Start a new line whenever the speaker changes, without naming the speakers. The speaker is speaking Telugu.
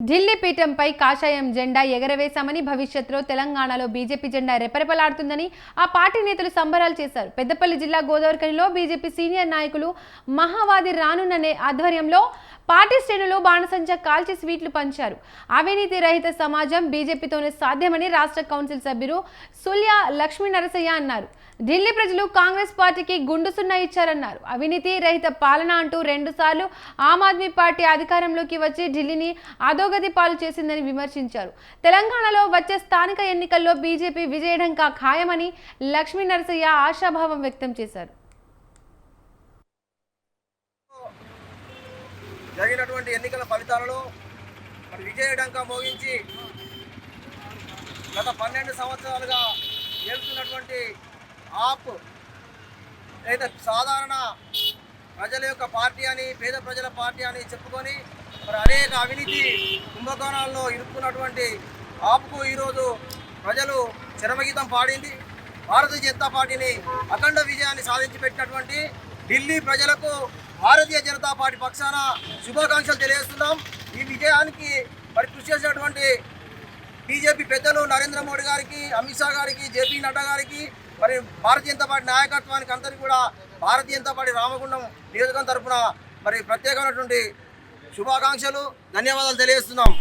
ఢిల్లీ పీఠంపై కాషాయం జెండా ఎగరవేశామని భవిష్యత్తులో తెలంగాణలో బీజేపీ జెండా రెపరెపలాడుతుందని ఆ పార్టీ నేతలు సంబరాలు చేశారు. పెద్దపల్లి జిల్లా గోదావరికనిలో బీజేపీ సీనియర్ నాయకులు మహావాది రానున్న ఆధ్వర్యంలో పార్టీ శ్రేణులు బాణసంచా కాల్చి స్వీట్లు పంచారు. అవినీతి రహిత సమాజం బీజేపీతోనే సాధ్యమని రాష్ట్ర కౌన్సిల్ సభ్యులు సుల్య లక్ష్మీ నరసయ్య అన్నారు. ఢిల్లీ ప్రజలు కాంగ్రెస్ పార్టీకి గుండు సున్నా ఇచ్చారన్నారు. అవినీతి రహిత పాలన అంటూ రెండుసార్లు ఆమ్ ఆద్మీ పార్టీ అధికారంలోకి వచ్చి ఢిల్లీని అధోగతి పాలు చేసిందని విమర్శించారు. తెలంగాణలో వచ్చే స్థానిక ఎన్నికల్లో బీజేపీ విజయడం ఖాయమని లక్ష్మీ నరసయ్య ఆశాభావం వ్యక్తం చేశారు.
జరిగినటువంటి ఎన్నికల ఫలితాలలో మరి విజయడంక మోగించి గత పన్నెండు సంవత్సరాలుగా ఏలుతున్నటువంటి ఆప్ లేదా సాధారణ ప్రజల యొక్క పార్టీ అని పేద ప్రజల పార్టీ అని చెప్పుకొని మరి అనేక అవినీతి కుంభకోణాల్లో ఇరుక్కున్నటువంటి ఆప్కు ఈరోజు ప్రజలు చిరమగీతం పాడింది. భారతీయ జనతా పార్టీని అఖండ విజయాన్ని సాధించి పెట్టినటువంటి ఢిల్లీ ప్రజలకు భారతీయ జనతా పార్టీ పక్షాన శుభాకాంక్షలు తెలియజేస్తున్నాం. ఈ విజయానికి మరి కృషి చేసినటువంటి బీజేపీ పెద్దలు నరేంద్ర మోడీ గారికి అమిత్ షా గారికి జేపీ నడ్డా గారికి మరి భారతీయ జనతా పార్టీ నాయకత్వానికి అందరికీ కూడా భారతీయ జనతా పార్టీ రామగుండం నియోజకవర్గం తరఫున మరి ప్రత్యేకమైనటువంటి శుభాకాంక్షలు ధన్యవాదాలు తెలియజేస్తున్నాం.